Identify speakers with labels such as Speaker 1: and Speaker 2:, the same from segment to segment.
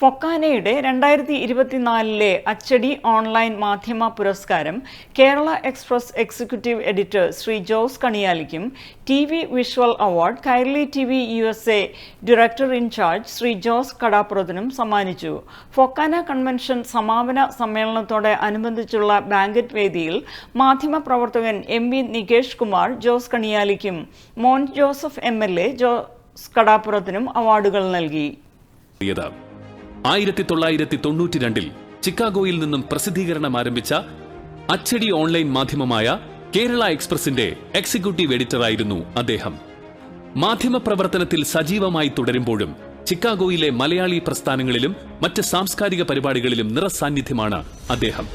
Speaker 1: ഫൊക്കാനയുടെ രണ്ടായിരത്തി ഇരുപത്തിനാലിലെ അച്ചടി ഓൺലൈൻ മാധ്യമ പുരസ്കാരം Kerala express executive editor Shri Jose കണിയാലിക്കും T V visual award Kairali T V U S A director in charge Shri Jose കടാപ്രതിനും സമ്മാനിച്ചു. FOKANA convention സമാപന സമ്മേളനത്തോടെ അനുബന്ധിച്ചുള്ള ബാങ്കറ്റ് വേദിയിൽ മാധ്യമ പ്രവർത്തകൻ M V Nikesh Kumar Jose കണിയാലിക്കും Mon Joseph M L A Jose കടാപ്പുറത്തിനും അവാർഡുകൾ നൽകി.
Speaker 2: ആയിരത്തി തൊള്ളായിരത്തി തൊണ്ണൂറ്റി രണ്ടിൽ ചിക്കാഗോയിൽ നിന്നും പ്രസിദ്ധീകരണം ആരംഭിച്ച അച്ചടി ഓൺലൈൻ മാധ്യമമായ കേരള എക്സ്പ്രസിന്റെ എക്സിക്യൂട്ടീവ് എഡിറ്ററായിരുന്നു അദ്ദേഹം. മാധ്യമ പ്രവർത്തനത്തിൽ സജീവമായി തുടരുമ്പോഴും ചിക്കാഗോയിലെ മലയാളി പ്രസ്ഥാനങ്ങളിലും മറ്റ് സാംസ്കാരിക പരിപാടികളിലും നിറസാന്നിധ്യമാണ് അദ്ദേഹം.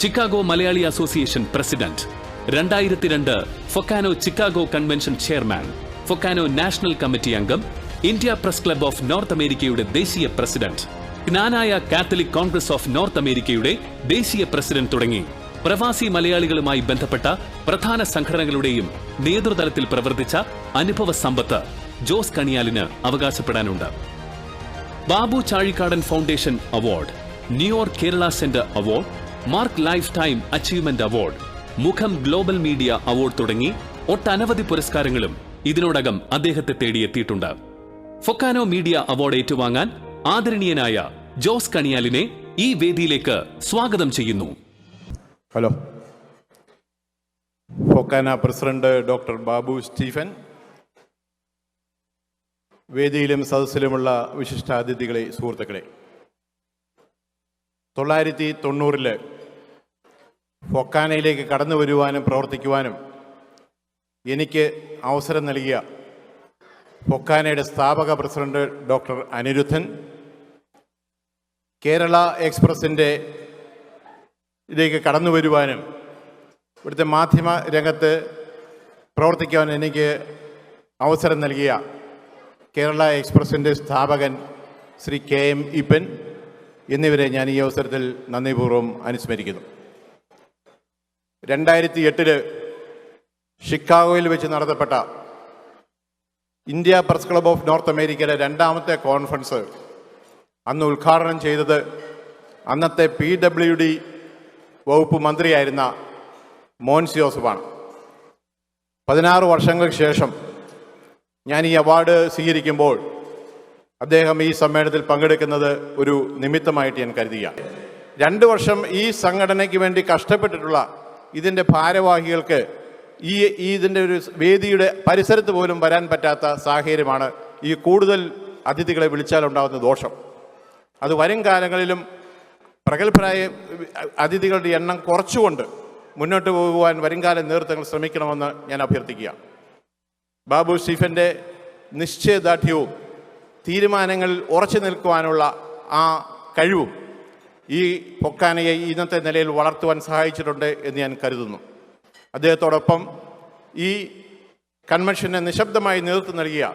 Speaker 2: ചിക്കാഗോ മലയാളി അസോസിയേഷൻ പ്രസിഡന്റ് രണ്ടായിരത്തി രണ്ട് FOKANA Chicago convention chairman FOKANA national committee അംഗം India press club of north അമേരിക്കയുടെ ദേശീയ president. Knanaya catholic congress of north അമേരിക്കയുടെ ദേശീയ പ്രസിഡന്റ് തുടങ്ങി. പ്രവാസി മലയാളികളുമായി ബന്ധപ്പെട്ട പ്രധാന സംഘടനകളുടെയും നേതൃതലത്തിൽ പ്രവർത്തിച്ച അനുഭവ സമ്പത്ത് ജോസ് കണിയാലിന് അവകാശപ്പെടാനുണ്ട്. Babu Chazhikadan foundation award New York Kerala centre award mark life time achievement award മുഖം ഗ്ലോബൽ മീഡിയ അവാർഡ് തുടങ്ങി ഒട്ടനവധി പുരസ്കാരങ്ങളും ഇതിനോടകം അദ്ദേഹത്തെ തേടിയെത്തിയിട്ടുണ്ട്. ഫൊക്കാനോ മീഡിയ അവാർഡ് ഏറ്റുവാങ്ങാൻ ആദരണീയനായ ജോസ് കണിയാലിനെ ഈ വേദിയിലേക്ക് സ്വാഗതം ചെയ്യുന്നു.
Speaker 3: Hello. FOKANA president doctor Babu Stephen. വേദിയിലും സദസ്സിലുമുള്ള വിശിഷ്ടാതിഥികളെ സുഹൃത്തുക്കളെ. തൊള്ളായിരത്തി തൊണ്ണൂറിൽ ഫൊക്കാനയിലേക്ക് കടന്നു വരുവാനും പ്രവർത്തിക്കുവാനും എനിക്ക് അവസരം നൽകിയ ഫൊക്കാനയുടെ സ്ഥാപക പ്രസിഡന്റ് ഡോക്ടർ അനിരുദ്ധൻ കേരള എക്സ്പ്രസിന്റെ ഇതിലേക്ക് കടന്നു വരുവാനും ഇവിടുത്തെ മാധ്യമ രംഗത്ത് പ്രവർത്തിക്കാൻ എനിക്ക് അവസരം നൽകിയ കേരള എക്സ്പ്രസിന്റെ സ്ഥാപകൻ ശ്രീ കെ എം ഇപ്പൻ എന്നിവരെ ഞാൻ ഈ അവസരത്തിൽ നന്ദിപൂർവം അനുസ്മരിക്കുന്നു. രണ്ടായിരത്തി എട്ടിൽ ഷിക്കാഗോയിൽ വെച്ച് നടത്തപ്പെട്ട India press club of north അമേരിക്കയുടെ രണ്ടാമത്തെ കോൺഫറൻസ് അന്ന് ഉദ്ഘാടനം ചെയ്തത് അന്നത്തെ പി ഡബ്ല്യു ഡി വകുപ്പ് മന്ത്രിയായിരുന്ന മോൻസ് ജോസഫാണ്. പതിനാറ് വർഷങ്ങൾക്ക് ശേഷം ഞാൻ ഈ അവാർഡ് സ്വീകരിക്കുമ്പോൾ അദ്ദേഹം ഈ സമ്മേളനത്തിൽ പങ്കെടുക്കുന്നത് ഒരു നിമിത്തമായിട്ട് ഞാൻ കരുതുക രണ്ട് വർഷം ഈ സംഘടനയ്ക്ക് വേണ്ടി കഷ്ടപ്പെട്ടിട്ടുള്ള ഇതിന്റെ ഭാരവാഹികൾക്ക് ഈ ഇതിന്റെ ഒരു വേദിയുടെ പരിസരത്ത് പോലും വരാൻ പറ്റാത്ത സാഹചര്യമാണ് ഈ കൂടുതൽ അതിഥികളെ വിളിച്ചാലുണ്ടാകുന്ന ദോഷം. അത് വരും കാലങ്ങളിലും പ്രഗത്ഭരായ അതിഥികളുടെ എണ്ണം കുറച്ചുകൊണ്ട് മുന്നോട്ട് പോകുവാൻ വരുംകാല നേതൃത്വങ്ങൾ ശ്രമിക്കണമെന്ന് ഞാൻ അഭ്യർത്ഥിക്കുക ബാബു സ്റ്റീഫന്റെ നിശ്ചയദാർഢ്യവും തീരുമാനങ്ങളിൽ ഉറച്ചു നിൽക്കുവാനുള്ള ആ കഴിവും ഈ പൊക്കാനയെ ഇന്നത്തെ നിലയിൽ വളർത്തുവാൻ സഹായിച്ചിട്ടുണ്ട് എന്ന് ഞാൻ കരുതുന്നു. അദ്ദേഹത്തോടൊപ്പം ഈ കൺവെൻഷന് നിശബ്ദമായി നേതൃത്വം നൽകിയ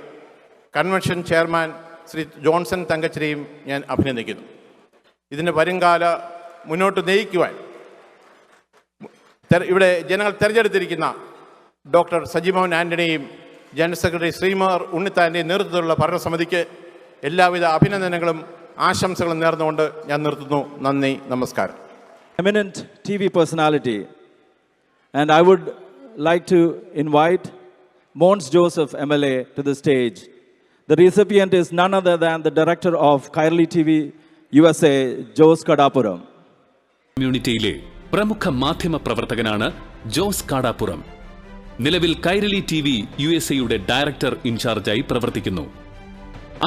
Speaker 3: കൺവെൻഷൻ ചെയർമാൻ ശ്രീ ജോൺസൺ തങ്കച്ചിരെയും ഞാൻ അഭിനന്ദിക്കുന്നു ഇതിന്റെ വരുംകാല മുന്നോട്ട് നയിക്കുവാൻ ഇവിടെ ജനങ്ങൾ തിരഞ്ഞെടുത്തിരിക്കുന്ന ഡോക്ടർ സജിമോൻ ആന്റണിയും ജനറൽ സെക്രട്ടറി ശ്രീമാർ ഉണ്ണിത്താന്റെയും നേതൃത്വത്തിലുള്ള ഭരണസമിതിക്ക് എല്ലാവിധ അഭിനന്ദനങ്ങളും ആശംസകളും നേർന്നുകൊണ്ട് ഞാൻ നിർത്തുന്നു നന്ദി നമസ്കാരം
Speaker 4: eminent T V personality. And I would like to invite Mons Joseph MLA to the stage. The recipient is none other than the director of Kairali TV USA, Jose Kadapuram.
Speaker 2: കമ്മ്യൂണിറ്റിയിലെ പ്രമുഖ മാധ്യമ പ്രവർത്തകനാണ് ജോസ് കാടാപ്പുറം നിലവിൽ Kairali T V U S എയുടെ director ഇൻചാർജായി പ്രവർത്തിക്കുന്നു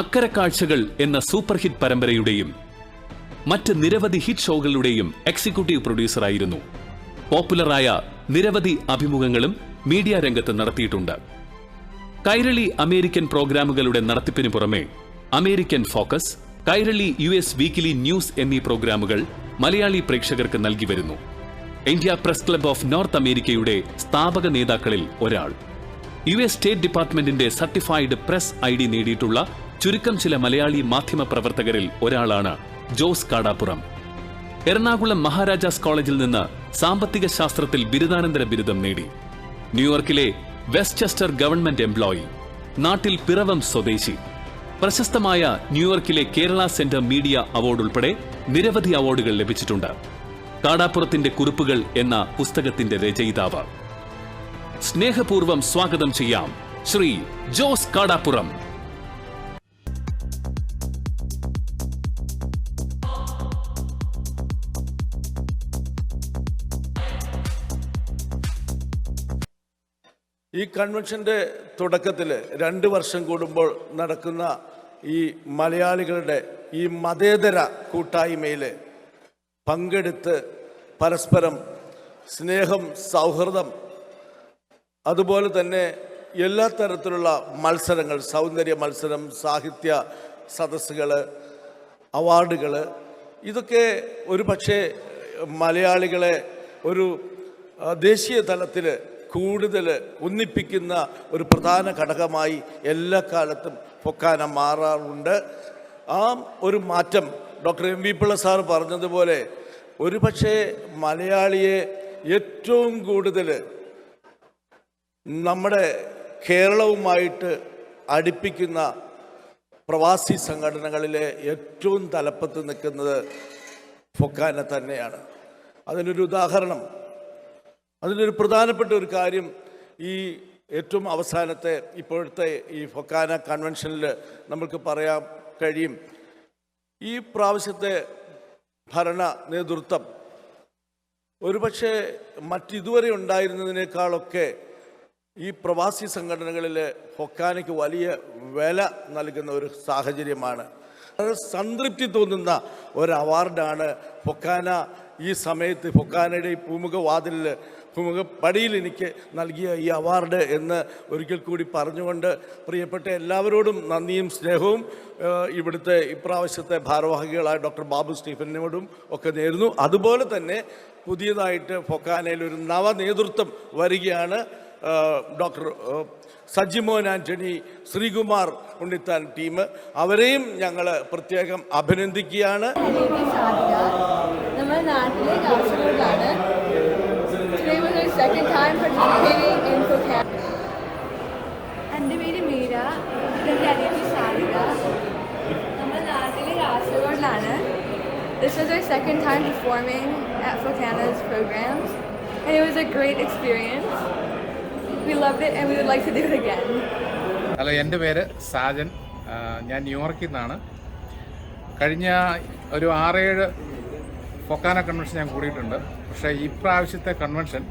Speaker 2: അക്കര കാഴ്ചകൾ എന്ന സൂപ്പർ ഹിറ്റ് പരമ്പരയുടെയും മറ്റ് നിരവധി ഹിറ്റ് ഷോകളുടെയും എക്സിക്യൂട്ടീവ് പ്രൊഡ്യൂസറായിരുന്നു പോപ്പുലറായ നിരവധി അഭിമുഖങ്ങളും മീഡിയ രംഗത്ത് നടത്തിയിട്ടുണ്ട്. കൈരളി അമേരിക്കൻ പ്രോഗ്രാമുകളുടെ നടത്തിപ്പിന് പുറമെ American focus Kairali U S weekly news എന്നീ പ്രോഗ്രാമുകൾ മലയാളി പ്രേക്ഷകർക്ക് നൽകി വരുന്നു. India press club of north അമേരിക്കയുടെ സ്ഥാപക നേതാക്കളിൽ ഒരാൾ. യു എസ് സ്റ്റേറ്റ് ഡിപ്പാർട്ട്മെന്റിന്റെ സർട്ടിഫൈഡ് പ്രസ് ഐ ഡി നേടിയിട്ടുള്ള ചുരുക്കം ചില മലയാളി മാധ്യമ പ്രവർത്തകരിൽ ഒരാളാണ് ജോസ് കാടാപ്പുറം. എറണാകുളം മഹാരാജാസ് കോളേജിൽ നിന്ന് സാമ്പത്തിക ശാസ്ത്രത്തിൽ ബിരുദാനന്തര ബിരുദം നേടി. ന്യൂയോർക്കിലെ വെസ്റ്റ്ചെസ്റ്റർ ഗവൺമെന്റ് എംപ്ലോയി നാട്ടിൽ പിറവം സ്വദേശി. പ്രശസ്തമായ ന്യൂയോർക്കിലെ കേരള സെന്റർ മീഡിയ അവാർഡ് ഉൾപ്പെടെ നിരവധി അവാർഡുകൾ ലഭിച്ചിട്ടുണ്ട്. കാടാപ്പുറത്തിന്റെ കുറിപ്പുകൾ എന്ന പുസ്തകത്തിന്റെ രചയിതാവ്. സ്നേഹപൂർവം സ്വാഗതം ചെയ്യാം ശ്രീ ജോസ് കാടാപ്പുറം.
Speaker 5: ഈ കൺവെൻഷന്റെ തുടക്കത്തിൽ രണ്ട് വർഷം കൂടുമ്പോൾ നടക്കുന്ന ഈ മലയാളികളുടെ ഈ മതേതര കൂട്ടായ്മയിൽ പങ്കെടുത്ത് പരസ്പരം സ്നേഹം സൗഹൃദം അതുപോലെ തന്നെ എല്ലാ തരത്തിലുള്ള മത്സരങ്ങൾ സൗന്ദര്യ മത്സരം സാഹിത്യ സദസ്സുകൾ അവാർഡുകൾ ഇതൊക്കെ ഒരു പക്ഷേ മലയാളികളെ ഒരു ദേശീയ തലത്തിൽ കൂടുതൽ ഒന്നിപ്പിക്കുന്ന ഒരു പ്രധാന ഘടകമായി എല്ലാ കാലത്തും പൊക്കാനം മാറാറുണ്ട്. ആ ഒരു മാറ്റം doctor M V Pillai sir പറഞ്ഞതുപോലെ ഒരു പക്ഷേ മലയാളിയെ ഏറ്റവും കൂടുതൽ നമ്മുടെ കേരളവുമായിട്ട് അടുപ്പിക്കുന്ന പ്രവാസി സംഘടനകളിലെ ഏറ്റവും തലപ്പത്ത് നിൽക്കുന്നത് ഫൊക്കാന തന്നെയാണ്. അതിനൊരു ഉദാഹരണം അതിലൊരു പ്രധാനപ്പെട്ട ഒരു കാര്യം ഈ ഏറ്റവും അവസാനത്തെ ഇപ്പോഴത്തെ ഈ ഫൊക്കാന കൺവെൻഷനിൽ നമുക്ക് പറയാൻ കഴിയും. ഈ പ്രാവശ്യത്തെ ഭരണ നേതൃത്വം ഒരുപക്ഷെ മറ്റിതുവരെ ഉണ്ടായിരുന്നതിനേക്കാളൊക്കെ ഈ പ്രവാസി സംഘടനകളിൽ ഫൊക്കാനയ്ക്ക് വലിയ വില നൽകുന്ന ഒരു സാഹചര്യമാണ്. വളരെ സംതൃപ്തി തോന്നുന്ന ഒരു അവാർഡാണ് ഫൊക്കാന ഈ സമയത്ത് ഫൊക്കാനയുടെ ഈ പൂമുഖ വാതിലിൽ പൂമുഖ പടിയിൽ എനിക്ക് നൽകിയ ഈ അവാർഡ് എന്ന് ഒരിക്കൽ കൂടി പറഞ്ഞുകൊണ്ട് പ്രിയപ്പെട്ട എല്ലാവരോടും നന്ദിയും സ്നേഹവും ഇവിടുത്തെ ഇപ്രാവശ്യത്തെ ഭാരവാഹികളായ ഡോക്ടർ ബാബു സ്റ്റീഫനോടും ഒക്കെ നേരുന്നു. അതുപോലെ തന്നെ പുതിയതായിട്ട് ഫൊക്കാനയിൽ ഒരു നവ നേതൃത്വം വരികയാണ് ഡോക്ടർ സജിമോൻ ആന്റണി ശ്രീകുമാർ ഉണ്ണിത്താൻ ടീം. അവരെയും ഞങ്ങൾ പ്രത്യേകം അഭിനന്ദിക്കുകയാണ്.
Speaker 6: നമ്മുടെ നാട്ടിലെ കാസർഗോഡാണ് Today was our second time participating in Kokam. എന്റെ പേര് മീര എന്റെ അനിയത്തി സാധിക നമ്മുടെ നാട്ടിലെ കാസർഗോഡിലാണ് This was our second time performing at Focana's programs and it was a great experience. We loved it and we would like to do it again.
Speaker 7: Hello എന്റെ പേര് സാജൻ ഞാൻ ന്യൂയോർക്കിൽ നിന്നാണ് കഴിഞ്ഞ ഒരു ആറേഴ് ഫൊക്കാന കൺവെൻഷൻ ഞാൻ കൂടിയിട്ടുണ്ട് പക്ഷേ ഈ പ്രാവശ്യത്തെ കൺവെൻഷൻ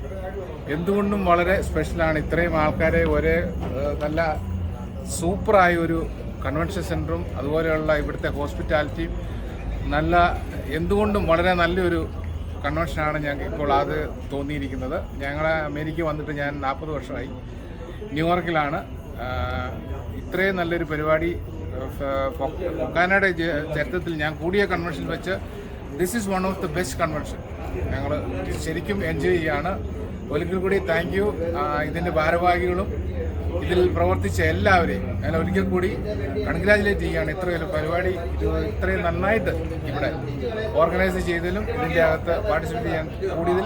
Speaker 7: എന്തുകൊണ്ടും വളരെ സ്പെഷ്യലാണ് ഇത്രയും ആൾക്കാരെ ഒരേ നല്ല സൂപ്പറായ ഒരു കൺവെൻഷൻ സെന്ററും അതുപോലെയുള്ള ഇവിടുത്തെ ഹോസ്പിറ്റാലിറ്റിയും നല്ല എന്തുകൊണ്ടും വളരെ നല്ലൊരു കൺവെൻഷനാണ് ഞങ്ങൾക്ക് ഇപ്പോൾ അത് തോന്നിയിരിക്കുന്നത്. ഞങ്ങൾ അമേരിക്ക വന്നിട്ട് ഞാൻ നാൽപ്പത് വർഷമായി. ന്യൂയോർക്കിലാണ്. ഇത്രയും നല്ലൊരു പരിപാടി കാനഡ ചരിത്രത്തിൽ ഞാൻ കൂടിയ കൺവെൻഷൻ വെച്ച് this is one of the best convention ഞങ്ങൾ ശരിക്കും എൻജോയ് ചെയ്യാണ്. ഒരിക്കൽ കൂടി താങ്ക് യു ഇതിന്റെ ഭാരവാഹികളും ഇതിൽ പ്രവർത്തിച്ച എല്ലാവരെയും ഞാൻ ഒരിക്കൽ കൂടി കൺഗ്രാജുലേറ്റ് ചെയ്യുകയാണ്. ഇത്രയൊരു പരിപാടി ഇത് ഇത്രയും നന്നായിട്ട് ഇവിടെ ഓർഗനൈസ് ചെയ്തതിലും ഇതിന്റെ അകത്ത് പാർട്ടിസിപ്പേറ്റ് ചെയ്യാൻ കൂടിയതിൽ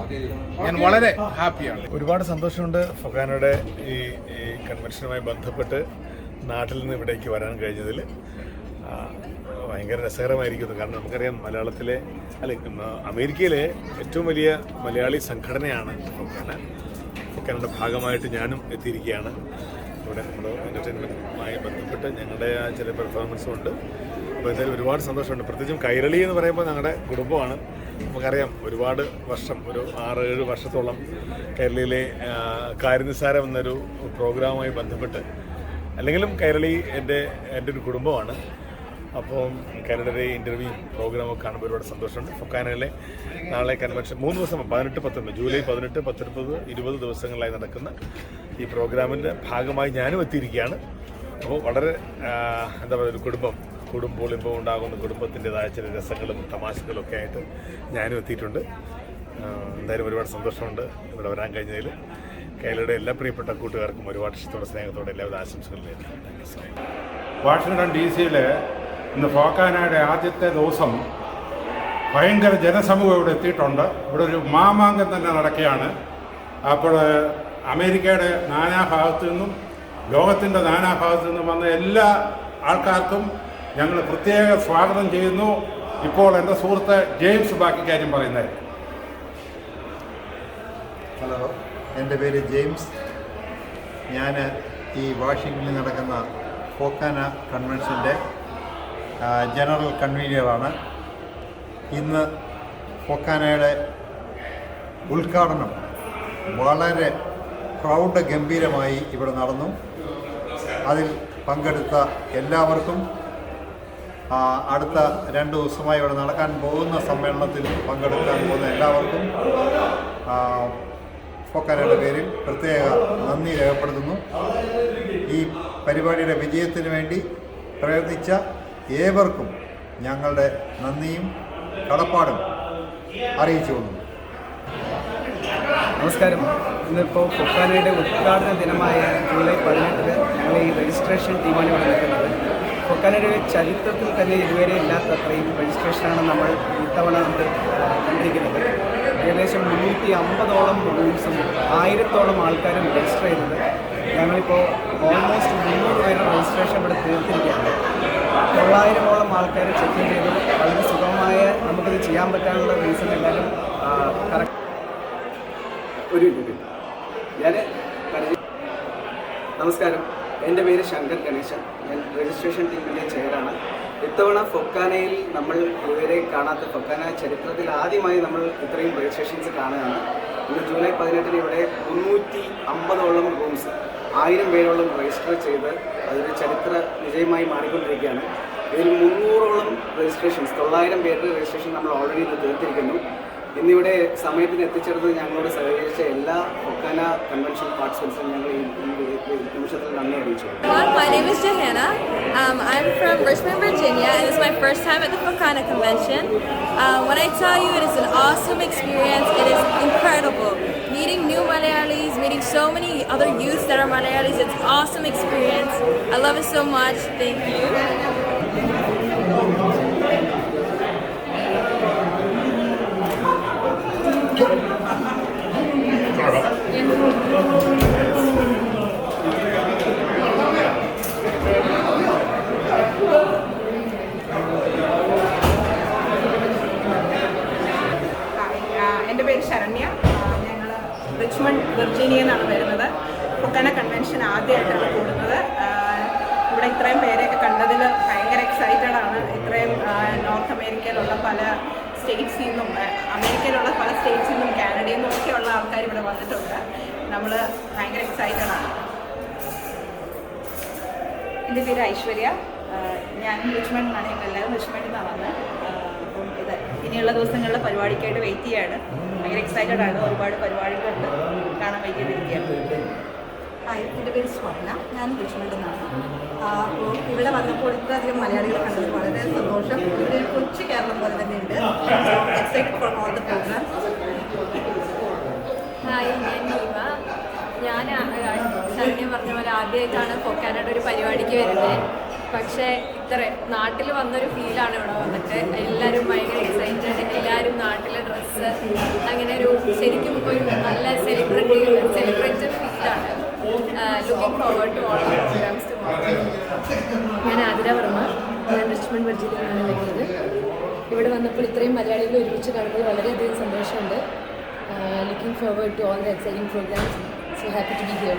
Speaker 7: ഞാൻ വളരെ ഹാപ്പിയാണ്
Speaker 8: ഒരുപാട് സന്തോഷമുണ്ട് ഫൊക്കാനയുടെ ഈ കൺവെൻഷനുമായി ബന്ധപ്പെട്ട് നാട്ടിൽ നിന്ന് ഇവിടേക്ക് വരാൻ കഴിഞ്ഞതിൽ. ഭയങ്കര രസകരമായിരിക്കുന്നു. കാരണം നമുക്കറിയാം മലയാളത്തിലെ അല്ലെ അമേരിക്കയിലെ ഏറ്റവും വലിയ മലയാളി സംഘടനയാണ് ഫൊക്കാന ഫൊക്കാനയുടെ ഭാഗമായിട്ട് ഞാനും എത്തിയിരിക്കുകയാണ്. ഇവിടെ നമ്മുടെ എന്റർടൈൻമെന്റുമായി ബന്ധപ്പെട്ട് ഞങ്ങളുടെ ആ ചില പെർഫോമൻസും ഉണ്ട്. അപ്പോൾ എന്തായാലും ഒരുപാട് സന്തോഷമുണ്ട്. പ്രത്യേകിച്ചും കൈരളി എന്ന് പറയുമ്പോൾ ഞങ്ങളുടെ കുടുംബമാണ്. നമുക്കറിയാം ഒരുപാട് വർഷം ഒരു ആറ് ഏഴ് വർഷത്തോളം കേരളയിലെ കാര്യനിസ്സാരം എന്നൊരു പ്രോഗ്രാമുമായി ബന്ധപ്പെട്ട് അല്ലെങ്കിലും കൈരളി എന്റെ എന്റെ ഒരു കുടുംബമാണ്. അപ്പം കാനഡയിലെ ഇന്റർവ്യൂ പ്രോഗ്രാമൊക്കെ കാണുമ്പോൾ ഒരുപാട് സന്തോഷമുണ്ട്. ഫൊക്കാനയിലെ നാളെ കൺവെൻഷൻ മൂന്ന് ദിവസം പതിനെട്ട് പത്തൊമ്പത് ജൂലൈ പതിനെട്ട് പത്തൊൻപത് ഇരുപത് ദിവസങ്ങളിലായി നടക്കുന്ന ഈ പ്രോഗ്രാമിന്റെ ഭാഗമായി ഞാനും എത്തിയിരിക്കുകയാണ്. അപ്പോൾ വളരെ എന്താ പറയുക ഒരു കുടുംബം കുടുംബം ഇമ്പം ഉണ്ടാകുന്ന കുടുംബത്തിന്റെതായ ചില രസങ്ങളും തമാശകളും ഒക്കെ ആയിട്ട് ഞാനും എത്തിയിട്ടുണ്ട്. എന്തായാലും ഒരുപാട് സന്തോഷമുണ്ട് ഇവിടെ വരാൻ കഴിഞ്ഞതിൽ. കേരളയുടെ എല്ലാ പ്രിയപ്പെട്ട കൂട്ടുകാർക്കും ഒരുപാട് ഇഷ്ടത്തോടെ സ്നേഹത്തോടെ എല്ലാവിധ ആശംസകളും നേരുന്നു. സോ മച്ച്
Speaker 9: വാഷിങ്ടൺ ഡി സിയിൽ ഇന്ന് ഫോക്കാനയുടെ ആദ്യത്തെ ദിവസം ഭയങ്കര ജനസമൂഹം ഇവിടെ എത്തിയിട്ടുണ്ട്. ഇവിടെ ഒരു മാമാങ്കം തന്നെ നടക്കുകയാണ്. അപ്പോൾ അമേരിക്കയുടെ നാനാഭാഗത്തു നിന്നും ലോകത്തിന്റെ നാനാഭാഗത്തു നിന്നും വന്ന എല്ലാ ആൾക്കാർക്കും ഞങ്ങൾ പ്രത്യേക സ്വാഗതം ചെയ്യുന്നു. ഇപ്പോൾ എന്റെ സുഹൃത്ത് ജെയിംസ് ബാക്കി കാര്യം പറയുന്നത്.
Speaker 10: ഹലോ എന്റെ പേര് ജെയിംസ്. ഞാൻ ഈ വാഷിങ്ടണിൽ നടക്കുന്ന ഫോക്കാന കൺവെൻഷന്റെ ജനറൽ കൺവീനറാണ്. ഇന്ന് ഫൊക്കാനയുടെ ഉദ്ഘാടനം വളരെ പ്രൗഡ് ഗംഭീരമായി ഇവിടെ നടന്നു. അതിൽ പങ്കെടുത്ത എല്ലാവർക്കും അടുത്ത രണ്ട് ദിവസമായി ഇവിടെ നടക്കാൻ പോകുന്ന സമ്മേളനത്തിൽ പങ്കെടുക്കാൻ പോകുന്ന എല്ലാവർക്കും ഫൊക്കാനയുടെ പേരിൽ പ്രത്യേക നന്ദി രേഖപ്പെടുത്തുന്നു. ഈ പരിപാടിയുടെ വിജയത്തിന് വേണ്ടി പ്രയത്നിച്ച ഏവർക്കും ഞങ്ങളുടെ നന്ദിയും കടപ്പാടും അറിയിച്ചു കൊള്ളുന്നു.
Speaker 11: നമസ്കാരം. ഇന്നിപ്പോൾ ഫൊക്കാനയുടെ ഉദ്ഘാടന ദിനമായ ജൂലൈ പതിനെട്ടിന് ഞങ്ങൾ ഈ രജിസ്ട്രേഷൻ ടീമാണ് ഇവിടെ നിൽക്കുന്നത്. ഫൊക്കാനയുടെ ചരിത്രത്തിൽ തന്നെ ഇതുവരെ ഇല്ലാത്തത്രയും രജിസ്ട്രേഷനാണ് നമ്മൾ ഇത്തവണ നമ്മൾ കണ്ടിരിക്കുന്നത്. ഏകദേശം മുന്നൂറ്റി അമ്പതോളം റൂംസും ആയിരത്തോളം ആൾക്കാരും രജിസ്റ്റർ ചെയ്തത് ഞങ്ങളിപ്പോൾ ഓൾമോസ്റ്റ് മുന്നൂറ് പേരുടെ രജിസ്ട്രേഷൻ ഇവിടെ തീർത്തിരിക്കുകയാണ്. തൊള്ളായിരമോളം ആൾക്കാർ ചെക്ക് ഇൻ ചെയ്തു. വളരെ സുഗമമായ നമുക്കിത് ചെയ്യാൻ പറ്റാനുള്ള റീസൺ എല്ലാവരും ഒരു ഞാൻ നമസ്കാരം. എന്റെ പേര് ശങ്കർ ഗണേശൻ. ഞാൻ രജിസ്ട്രേഷൻ ടീമിന്റെ ചെയറാണ് ഇത്തവണ ഫൊക്കാനയിൽ നമ്മൾ ഇതുവരെ കാണാത്ത ഫൊക്കാന ചരിത്രത്തിൽ ആദ്യമായി നമ്മൾ ഇത്രയും രജിസ്ട്രേഷൻസ് കാണുകയാണ്. ഇന്ന് ജൂലൈ പതിനെട്ടിന് ഇവിടെ മുന്നൂറ്റി അമ്പതോളം റൂംസ് ആയിരം പേരോളം രജിസ്റ്റർ ചെയ്ത് അതൊരു ചരിത്ര വിജയമായി മാറിക്കൊണ്ടിരിക്കുകയാണ് ഇതിൽ മുന്നൂറോളം രജിസ്ട്രേഷൻസ് തൊള്ളായിരം പേരുടെ രജിസ്ട്രേഷൻ നമ്മൾ ഓൾറെഡി ഇന്ന് തീർത്തിരിക്കുന്നു ഇന്നിവിടെ സമയത്തിന് എത്തിച്ചേർത്ത് ഞങ്ങളോട് സഹകരിച്ച എല്ലാ ഒക്കാന കൺവെൻഷൻ പാർട്ടിസിപ്പൻസിനും ഞങ്ങൾ ഈ നിമിഷത്തിൽ നന്ദി അറിയിച്ചു.
Speaker 6: Um, I'm from Richmond, Virginia, and is my first time at the Focana Convention. Uh, when I tell you it is an awesome experience, it is incredible. Meeting new Malayalis, meeting so many other youths that are Malayalis. It's an awesome experience. I love it so much. Thank you.
Speaker 12: Sorry about that. Richmond എന്നാണ് വരുന്നത്. കൊക്കന convention ആദ്യമായിട്ടാണ് കൂടുന്നത് ഇവിടെ ഇത്രയും പേരെയൊക്കെ കണ്ടതിൽ ഭയങ്കര excited ആണ്. ഇത്രയും നോർത്ത് അമേരിക്കയിലുള്ള പല സ്റ്റേറ്റ്സിൽ നിന്നും അമേരിക്കയിലുള്ള പല സ്റ്റേറ്റ്സിൽ നിന്നും കാനഡയിൽ നിന്നും ഒക്കെയുള്ള ആൾക്കാർ ഇവിടെ വന്നിട്ടുണ്ട്. നമ്മൾ ഭയങ്കര എക്സൈറ്റഡ് ആണ്. എന്റെ പേര് ഐശ്വര്യ. ഞാൻ റിച്ച്മണ്ടിൽ നിന്നാണ് ഞങ്ങൾ എല്ലാവരും റിച്ച്മണ്ടിൽ വന്നത്. ഇനിയുള്ള ദിവസങ്ങളിൽ പരിപാടിക്കായിട്ട് വെയിറ്റ് ചെയ്യാണ്. ഭയങ്കര എക്സൈറ്റഡ് ആണ്. ഒരുപാട് പരിപാടികളുണ്ട് കാണാൻ വൈകിട്ടിരിക്കുകയാണ്.
Speaker 13: ഹായ് എന്റെ പേര് സ്വർണ. ഞാൻ നിന്നാണ്. അപ്പോൾ ഇവിടെ വന്നപ്പോൾ ഇത്രയധികം മലയാളികൾ കണ്ടത് വളരെ സന്തോഷം. ഇവിടെ കൊച്ചു കേരളം പോലെ തന്നെ ഉണ്ട്. Excited for all the program
Speaker 6: hi ഞാൻ നീമ. ഞാൻ ശരണ്യ പറഞ്ഞ പോലെ ആദ്യമായിട്ടാണ് പൊക്കാനയുടെ ഒരു പരിപാടിക്ക് വരുന്നത്. പക്ഷേ ഇത്ര നാട്ടിൽ വന്നൊരു ഫീലാണ് ഇവിടെ വന്നിട്ട്. എല്ലാവരും ഭയങ്കര എക്സൈറ്റഡ് എല്ലാവരും നാട്ടിലെ ഡ്രസ്സ് അങ്ങനെ ഒരു ശരിക്കും ഒരു നല്ല സെലിബ്രിറ്റി സെലിബ്രേറ്റഡ് ഫീലാണ് looking forward to all programs too
Speaker 14: ഞാൻ ആതിര വർമ്മ. ഞാൻ റിച്ച്മണ്ട് വെർജിനിയാണ് വരുന്നത്. ഇവിടെ വന്നപ്പോൾ ഇത്രയും മലയാളികൾ ഒരുമിച്ച് കാണുമ്പോൾ വളരെയധികം സന്തോഷമുണ്ട്. Looking forward to all the exciting programs so happy to be here